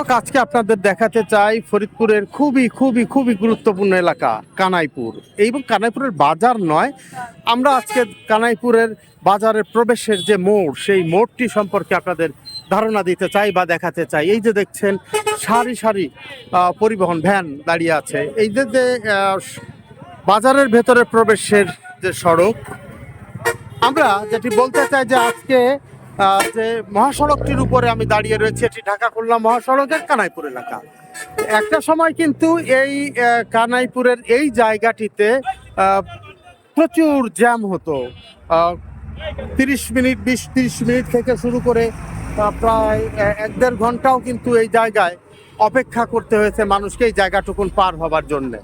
আজকে আপনাদের দেখাতে চাই ফরিদপুরের খুবই খুবই খুবই গুরুত্বপূর্ণ এলাকা, কানাইপুর। এবং কানাইপুরের বাজার নয়, আমরা আজকে কানাইপুরের বাজারের প্রবেশের যে মোড়, সেই মোড়টি সম্পর্কে আপনাদের ধারণা দিতে চাই বা দেখাতে চাই। এই যে দেখছেন, সারি সারি পরিবহন ভ্যান দাঁড়িয়ে আছে। এই যে যে বাজারের ভেতরে প্রবেশের যে সড়ক, আমরা যেটি বলতে চাই যে আজকে যে মহাসড়কটির উপরে আমি দাঁড়িয়ে রয়েছি, এটি ঢাকা খুলনা মহাসড়কের কানাইপুর এলাকা। একটা সময় কিন্তু এই কানাইপুরের এই জায়গাটিতে প্রচুর জ্যাম হতো। তিরিশ মিনিট, বিশ, তিরিশ মিনিট থেকে শুরু করে প্রায় এক দেড় ঘন্টাও কিন্তু এই জায়গায় অপেক্ষা করতে হয়েছে মানুষকে এই জায়গাটুকুন পার হবার জন্যে।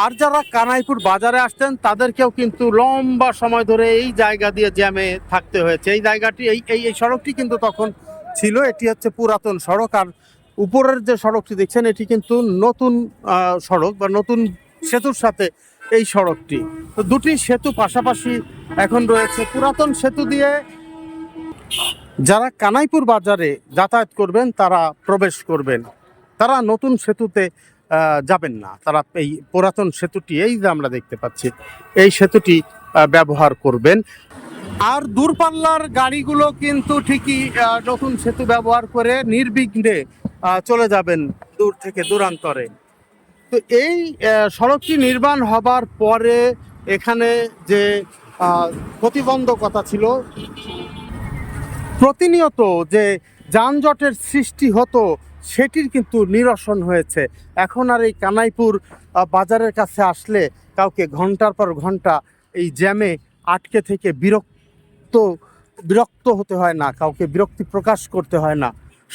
আর যারা কানাইপুর বাজারে আসতেন তাদেরকেও কিন্তু লম্বা সময় ধরে এই জায়গা দিয়ে জ্যামে থাকতে হয়েছে। এই জায়গাটি, এই এই সড়কটি কিন্তু তখন ছিল, এটি হচ্ছে পুরাতন সড়ক। আর উপরের যে সড়কটি দেখছেন, এটি কিন্তু নতুন সড়ক বা নতুন সেতুর সাথে এই সড়কটি। তো দুটি সেতু পাশাপাশি এখন রয়েছে। পুরাতন সেতু দিয়ে যারা কানাইপুর বাজারে যাতায়াত করবেন, তারা প্রবেশ করবেন। তারা নতুন সেতুতে যাবেন না। তারা এই পুরাতন সেতুটি, এই যে আমরা দেখতে পাচ্ছি, এই সেতুটি ব্যবহার করবেন। আর দূরপাল্লার গাড়িগুলো কিন্তু ঠিকই নতুন সেতু ব্যবহার করে নির্বিঘ্নে চলে যাবেন দূর থেকে দূরান্তরে। তো এই সড়কটি নির্মাণ হবার পরে এখানে যে প্রতিবন্ধকতা ছিল, প্রতিনিয়ত যে যানজটের সৃষ্টি হতো সেটির কিন্তু নিরসন হয়েছে। এখন আর এই কানাইপুর বাজারের কাছে আসলে কাউকে ঘণ্টার পর ঘণ্টা এই জ্যামে আটকে থেকে বিরক্ত বিরক্ত হতে হয় না, কাউকে বিরক্তি প্রকাশ করতে হয় না।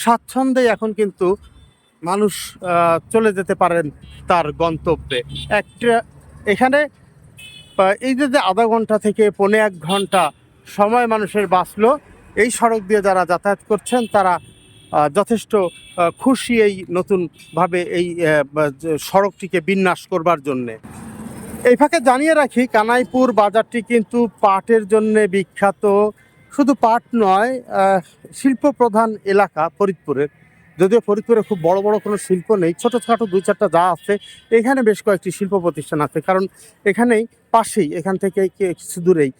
স্বাচ্ছন্দ্যে এখন কিন্তু মানুষ চলে যেতে পারেন তার গন্তব্যে। একটা, এখানে এই যে যে আধা ঘণ্টা থেকে পৌনে এক ঘণ্টা সময় মানুষের বাঁচলো, এই সড়ক দিয়ে যারা যাতায়াত করছেন তারা যথেষ্ট খুশি এই নতুনভাবে এই সড়কটিকে বিন্যাস করবার জন্যে। এই ফাঁকে জানিয়ে রাখি, কানাইপুর বাজারটি কিন্তু পাটের জন্যে বিখ্যাত। শুধু পাট নয় শিল্প প্রধান এলাকা ফরিদপুরের। যদিও ফরিদপুরে খুব বড় বড় কোনো শিল্প নেই ছোটোখাটো দুই চারটা যা আছে, এখানে বেশ কয়েকটি শিল্প প্রতিষ্ঠান আছে। কারণ এখানেই পাশেই, এখান থেকে কিছু দূরেই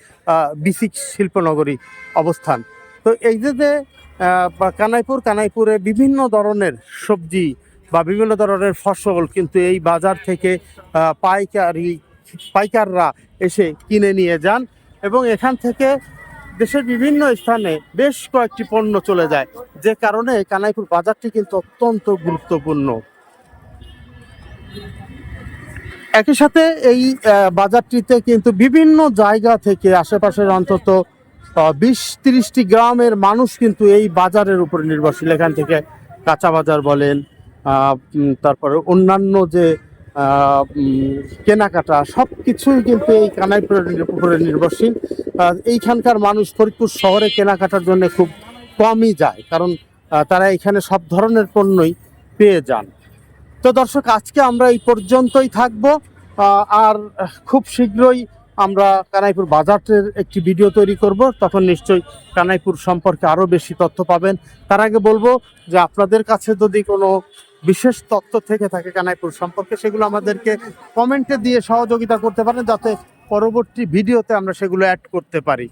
বিসিক শিল্পনগরী অবস্থান। তো এই যে যে কানাইপুর, কানাইপুরে বিভিন্ন ধরনের সবজি বা বিভিন্ন ধরনের ফসল কিন্তু এই বাজার থেকে পাইকারি, পাইকাররা এসে কিনে নিয়ে যান এবং এখান থেকে দেশের বিভিন্ন স্থানে বেশ কয়েকটি পণ্য চলে যায়, যে কারণে কানাইপুর বাজারটি কিন্তু অত্যন্ত গুরুত্বপূর্ণ। একই সাথে এই বাজারটিতে কিন্তু বিভিন্ন জায়গা থেকে আশেপাশের অন্তত বিশ তিরিশটি গ্রামের মানুষ কিন্তু এই বাজারের উপরে নির্ভরশীল। এখান থেকে কাঁচা বাজার বলেন তারপরে অন্যান্য যে কেনাকাটা সব কিছুই কিন্তু এই কানাইপুরের উপরে নির্ভরশীল। এইখানকার মানুষ ফরিদপুর শহরে কেনাকাটার জন্য খুব কমই যায়, কারণ তারা এখানে সব ধরনের পণ্যই পেয়ে যান। তো দর্শক, আজকে আমরা এই পর্যন্তই থাকব। আর খুব শীঘ্রই আমরা কানাইপুর বাজারের একটি ভিডিও তৈরি করব, তখন নিশ্চয়ই কানাইপুর সম্পর্কে আরও বেশি তথ্য পাবেন। তার আগে বলব যে আপনাদের কাছে যদি কোনো বিশেষ তথ্য থেকে থাকে কানাইপুর সম্পর্কে, সেগুলো আমাদেরকে কমেন্টে দিয়ে সহযোগিতা করতে পারেন, যাতে পরবর্তী ভিডিওতে আমরা সেগুলো অ্যাড করতে পারি।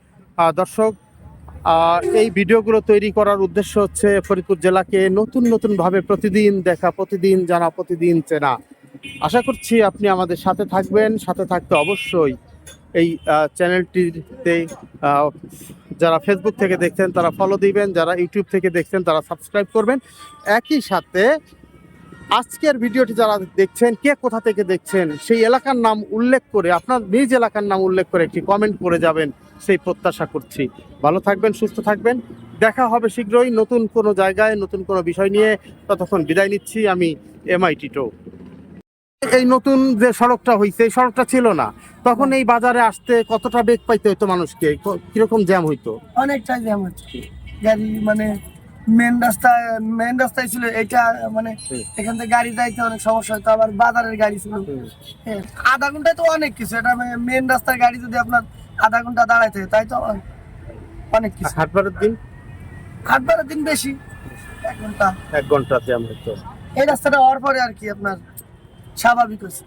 দর্শক এই ভিডিওগুলো তৈরি করার উদ্দেশ্য হচ্ছে ফরিদপুর জেলাকে নতুন নতুনভাবে প্রতিদিন দেখা, প্রতিদিন জানা, প্রতিদিন চেনা। আশা করছি আপনি আমাদের সাথে থাকবেন, সাথে থাকতে অবশ্যই এই চ্যানেলটিতে যারা ফেসবুক থেকে দেখছেন তারা ফলো দিবেন, যারা ইউটিউব থেকে দেখছেন তারা সাবস্ক্রাইব করবেন। একই সাথে আজকের ভিডিওটি যারা দেখছেন, কে কোথা থেকে দেখছেন, সেই এলাকার নাম উল্লেখ করে, আপনার নিজ এলাকার নাম উল্লেখ করে একটি কমেন্ট করে যাবেন, সেই প্রত্যাশা করছি। ভালো থাকবেন, সুস্থ থাকবেন। দেখা হবে শীঘ্রই নতুন কোনো জায়গায়, নতুন কোনো বিষয় নিয়ে। ততক্ষণ বিদায় নিচ্ছি, আমি এমআইটি টো এই নতুন যে সড়কটা হয়েছে এই সড়কটা ছিল না। তখন এই বাজারে আসতে কতটা বেগ পাইতে হতো মানুষকে? কীরকম জ্যাম হইতো? অনেকটাই জ্যাম হচ্ছে গাড়ি মানে মেন রাস্তা মেন রাস্তায় ছিল এটা মানে এখান থেকে গাড়ি যাইতে অনেক সমস্যা হতো আবার বাজারের গাড়ি ছিল। হ্যাঁ, আধা ঘন্টায় তো অনেক কিছু। এটা মেন রাস্তার গাড়ি যদি আপনার আধা ঘণ্টা দাঁড়াইতে তাই তো? অনেক কিছু। হাটবারের দিন? হাটবারের দিন বেশি। এক ঘণ্টা। এক ঘণ্টা জ্যাম হতো এই রাস্তাটা হওয়ার পরে আর কি আপনার স্বাভাবিক হয়েছে।